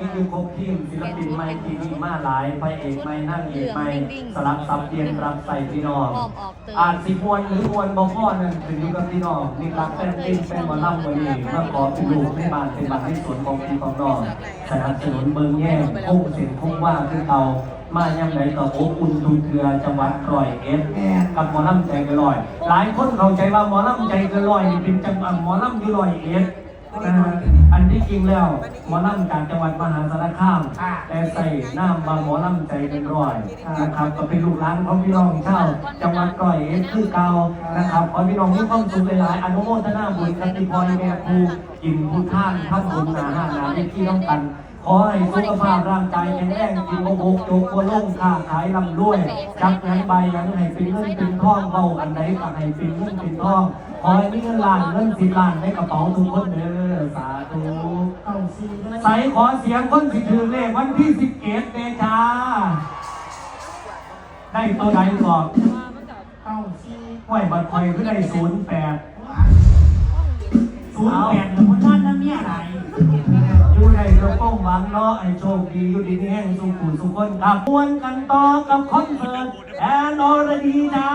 นี้คือครบทีมศิลปินใหม่ที่มีมาหลายพระเอกใหม่นั่งเอกใหม่สลับซับเปลี่ยนรับใส่พี่น้องพร้อมออกเตยอาจสิมวนหรือมวนบ่พ่อนั่นขึ้นอยู่กับพี่น้องนี่รักแฟนติ้งเป็นหมอลำวันนี้เมื่อขอเป็นลูกในบ้านเป็นบ้านในสวนของพี่ของน้องสนับสนุนเมืองแย่งคงเส้นคงว่าคือเก่ามายังไหนก็อบอุ่นทุกเทือจังหวัดร้อยเอ็ดกับหมอลำใจเกินร้อย หลายคนเข้าใจว่าหมอลำใจเกินร้อยนี่เป็นจังหวัดหมอลำอยู่ร้อยเอ็ดนะฮะ อันที่จริงแล้วหมอลำจากจังหวัดมหาสารคาม แต่ใส่หน้ามาหมอลำใจเป็นร้อยนะครับก็เป็นลูกหลานของพี่น้องชาวจังหวัดร้อยเอ็ดคือเก่านะครับขอให้พี่น้องมีความสุขหลายๆอนุโมทนาบุญกันที่พรแม่ครูกินพุทท่านทำบุญหนาหาหนาที่ที่ต้องกันขอให้สุขภาพร่างกายแข็งแรงกินโมโหโจกโคล่งค้าขายลำรวยจับงานใบยังให้เป็นเงินเป็นทองเบาอันไหนก็ให้เป็นเงินเป็นทอง ขอให้มีเงินล้านเงินสิบล้านในกระเป๋าทุกคนเด้อสาธุใส่ขอเสียงคนสิถือเลขวันที่สิบเอ็ดเมษาได้ตัวใดก่อนเก้าสี่ไหวบัตรคอยก็ได้ศูนย์แปดศูนย์แปดหรือคนท่านนั่นเนี่ยอะไรอยู่ในกระโปรงหวังเนาะไอ้โชคดีอยู่ดีนี่แห้งสุขุสุขคนครับมวนกันต่อกับคอนเสิร์ตแอนอรดีจ้า